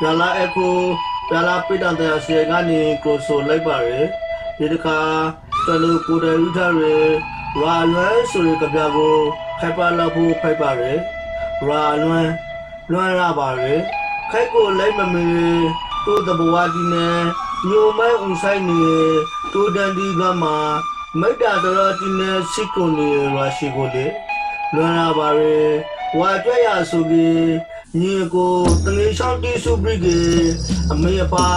ပြလာအကိုပြလာပိတန်တဲ့အစီကနေကိုဆိုလိုက်ပါရယ်ဒီတစ်ခါကျွန်တော်ကိုတယ်ရူထားရယ်ရာလွဲဆိုရကြပြကိုခိုက်ပါလောက်ဖို့ခိုက်ပါရယ်ရာလွဲလွဲရပါရယ်ခိုက်ကိုလိုက်မမီတို့တဘဝဒီနဲ့ညိုမဲဦးဆိုင်နေတို့တန်ဒီကမှာမိတ္တာတော်ဒီနဲ့စိတ်ကိုနေရရှိကိုလေလွဲရပါရယ်ဝါကြွရဆိုပြီး ညီကိုတငယ်ရှောင်းတီစုပရိကေအမေအပါ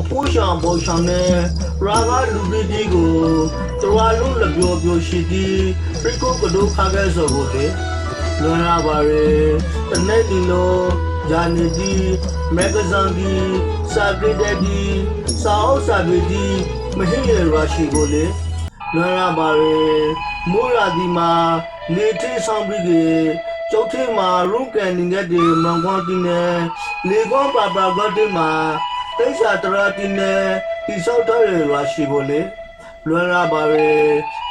အဖိုးရှောင်းဘောရှောင်းနဲ့ရာဂလူပီတီကိုတဝါလုံးလပြောပြောရှိသည်ပရိကိုကဒုခါကဲဆိုကိုလေလွန်ရပါရေတနေ့ဒီလိုဂျာနီဒီမဂဇန်ဒီစာဂရီဒဒီစာအုပ်စာပေဒီမဟိရရာရှိကိုလေလွန်ရပါရေမိုးရာဒီမှာလေထေးဆောင်ပြီးကေ ကျုပ်ထေးမှာရုံးကန်နေတဲ့ဒီမန်ကွန်တင်နေလေကွန်ပါပါဂတ်ဒီမှာတိတ်စာတရာတင်နေဒီဆောက်ထားရရာရှိကိုလေလွန်ရပါရေ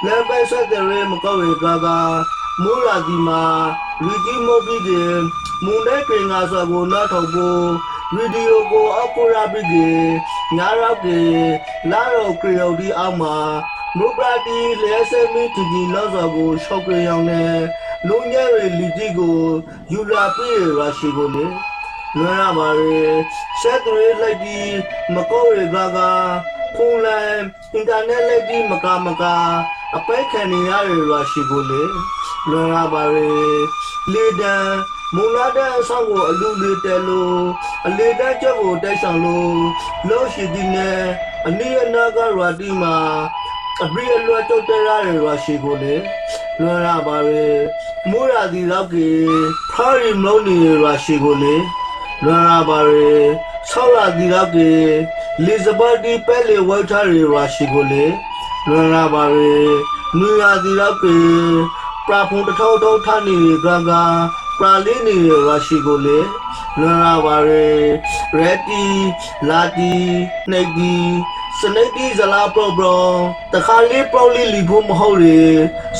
လဲပဲဆက်တဲ့ရေမကောက်ရကာကမိုးရာဒီမှာလူကြီးမိုးပြီးကေမုန်တဲ့ပြင်ငါဆိုကိုနောက်ထောက်ဖို့ဗီဒီယိုကိုအပူရာပြီးကေညာရောက်ကေလာရောကရီယိုဒီအောက်မှာမုပရာတီလဲဆဲမီတီဒီလောက်စော်ကိုရှောက်ကြရောင်းနေ လူငယ်တွေလူကြီးကိုယူလာပြေးရရှိကိုလေလွန်ရပါရေဆက်တွေလိုက်ပြီးမကောရကကဖုန်းလိုင်းအင်တာနက်လိုက်ပြီးမကမကအပဲခံနေရရရှိကိုလေလွန်ရပါရေလေဒန်မုံလာတဲ့အဆောင်ကိုအလူလေးတဲလို့အလေတက်ချက်ကိုတိုက်ဆောင်လို့လို့ရှိသည်နဲ့အနည်းအနာကရာတီမှာအပရိအလွတ်တုတ်တရရရရှိကိုလေ လွန်ရပါပဲမိုးရာဒီတော့ကေဖာရီမုံနေရရှိကိုလေလွန်ရပါပဲဆောက်ရာဒီတော့ကေလီဇဘတ်ဒီပဲလေဝိုက်ထားရရရှိကိုလေလွန်ရပါပဲနူရာဒီတော့ကေပရာဖုန်တထောက်ထောက်ထနေကကပရာလေးနေရရှိကိုလေလွန်ရပါပဲရက်တီလာတီနှိတ်ဒီ စနေတီဇလာပရောပရောတခါလေးပရောလေးလီဖို့မဟုတ်လေ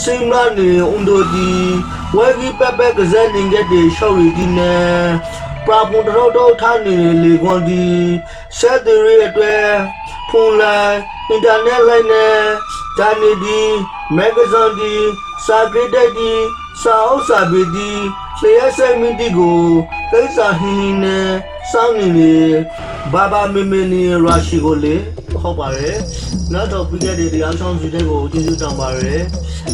စိမလာနေအွန်ဒိုဒီဝဲကြီးပက်ပက်ကစက်နေ get တွေရှောက်ရီဒီနေပရာပွန်တတော်တော်ထားနေလေခွန်ဒီဆက်တွေအတွက်ဖုန်းလိုင်းအင်တာနက်လိုင်းနဲ့ဂျာနီဒီမဂ္ဂဇင်းဒီစာဂရိတက်ဒီစာအုပ်စာပေဒီလျှက်ဆက်မီတီကိုကိစ္စဟင်းဟင်းနဲ့စောင်းနေလေဘာဘာမင်းမင်းနေရရှိကိုလေ ဟုတ်ပါတယ်နောက်တော့ပြီးခဲ့တဲ့တရားဆောင်စီတဲ့ကိုကျေးဇူးတောင်းပါတယ်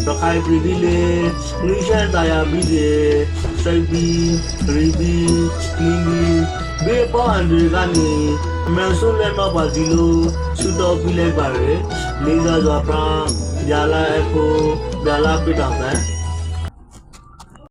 ရခိုင်ပြည်လေးငိရှန်တရားပြီးတဲ့စိတ်ပြီးရီပြီးနင်းပြီးဘေးပေါ်အန်ဒီကနေအမေဆုလည်းမပါစီလို့ဆုတော်ပြီးလိုက်ပါတယ်လေးစားစွာပရာယာလာအကိုယာလာပိတောင်ပန်